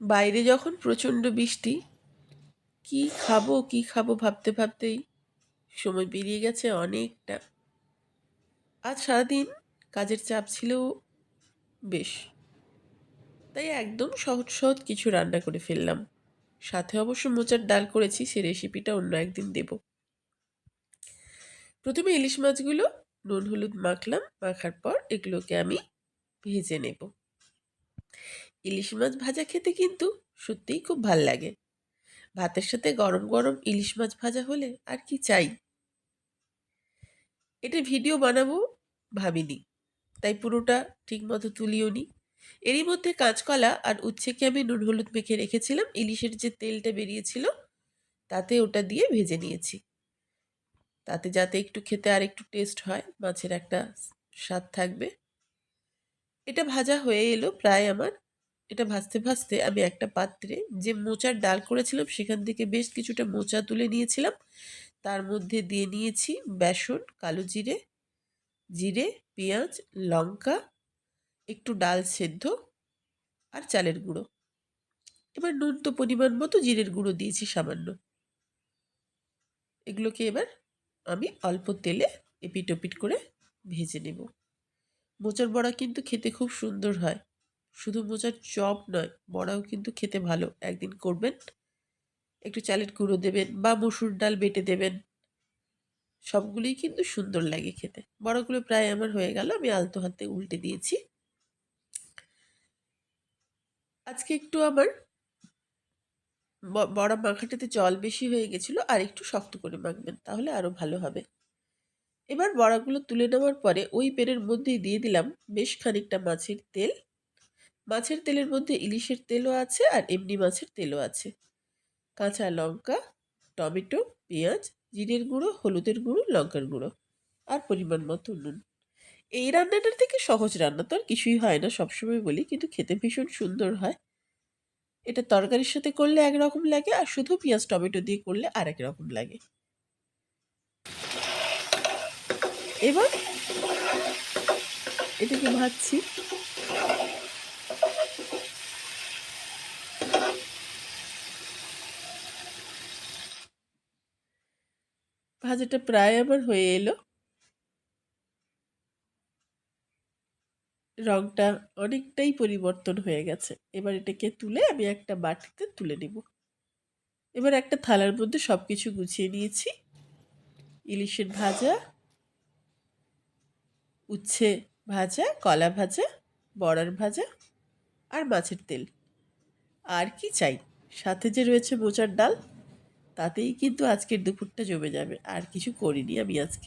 বাইরে যখন প্রচণ্ড বৃষ্টি, কি খাব কি খাব ভাবতে ভাবতেই সময় পেরিয়ে গেছে অনেকটা। আজ সারাদিন কাজের চাপ ছিল বেশ। তাই একদম সহজ সহজ কিছু রান্না করে ফেললাম। সাথে অবশ্য মোচার ডাল করেছি, সে রেসিপিটা অন্য একদিন দেব। প্রথমে ইলিশ মাছগুলো নুন, হলুদ মাখলাম, মাখার পর এগুলোকে আমি ভেজে নেব। ইলিশ মাছ ভাজা খেতে কিন্তু সত্যিই খুব ভালো লাগে। ভাতের সাথে গরম গরম ইলিশ মাছ ভাজা হলে আর কি চাই? এটা ভিডিও বানাবো ভাবিনি, তাই পুরোটা ঠিকমতো তুলিও নি। এরই মধ্যে কাঁচকলা আর উচ্ছেকে আমি নুন হলুদ মেখে রেখেছিলাম, ইলিশের যে তেলটা বেরিয়েছিল তাতে ওটা দিয়ে ভেজে নিয়েছি। তাতে যাতে একটু খেতে আর একটু টেস্ট হয়, মাছের একটা স্বাদ থাকবে। এটা ভাজা হয়ে এলো প্রায় আমার। এটা ভাজতে ভাজতে আমি একটা পাত্রে যে মোচার ডাল করেছিলাম, সেখান থেকে বেশ কিছুটা মোচা তুলে নিয়েছিলাম। তার মধ্যে দিয়ে নিয়েছি বেসন, কালো জিরে জিরে, পেঁয়াজ, লঙ্কা, একটু ডাল সেদ্ধ আর চালের গুঁড়ো। এবার নুন তো পরিমাণ মতো, জিরের গুঁড়ো দিয়েছি সামান্য। এগুলোকে এবার আমি অল্প তেলে এপিট ওপিট করে ভেজে নেব। মোচার বড়া কিন্তু খেতে খুব সুন্দর হয়। শুধু মোচার চপ নয়, বড়াও কিন্তু খেতে ভালো। একদিন করবেন, একটু চালের গুঁড়ো দেবেন বা মসুর ডাল বেটে দেবেন। সবগুলোই কিন্তু সুন্দর লাগে খেতে। বড়াগুলো প্রায় আমার হয়ে গেল, আমি আলতো হাতে উল্টে দিয়েছি। আজকে একটু আমার বড়া মাখাটাতে জল বেশি হয়ে গেছিল, আর একটু শক্ত করে মাখবেন, তাহলে আরও ভালো হবে। এবার বড়াগুলো তুলে নেওয়ার পরে ওই পেনের মধ্যেই দিয়ে দিলাম বেশ খানিকটা মাছের তেল। মাছের তেলের মধ্যে ইলিশের তেলও আছে আর এমনি মাছের তেলও আছে। কাঁচা লঙ্কা, টমেটো, পেঁয়াজ, জিরের গুঁড়ো, হলুদের গুঁড়ো, লঙ্কার গুঁড়ো আর পরিমাণ মতো নুন। এই রান্নাটার থেকে সহজ রান্না তো আর কিছুই হয় না সবসময় বলি, কিন্তু খেতে ভীষণ সুন্দর হয়। এটা তরকারির সাথে করলে একরকম লাগে আর শুধু পেঁয়াজ, টমেটো দিয়ে করলে আরেক রকম লাগে। এবার এটাকে ভাজছি। ভাজাটা প্রায় আবার হয়ে এলো। রংটা অনেকটাই পরিবর্তন হয়ে গেছে। এবার এটাকে তুলে আমি একটা বাটিতে তুলে নিব। এবার একটা থালার মধ্যে সব কিছু গুছিয়ে নিয়েছি। ইলিশের ভাজা উচ্ছে ভাজা, কলা ভাজা, বড়ার ভাজা আর মাছের তেল। আর কি চাই? সাথে যে রয়েছে মোচার ডাল, তাতেই কিন্তু আজকের দুপুরটা জমে যাবে। আর কিছু করিনি আমি আজকে।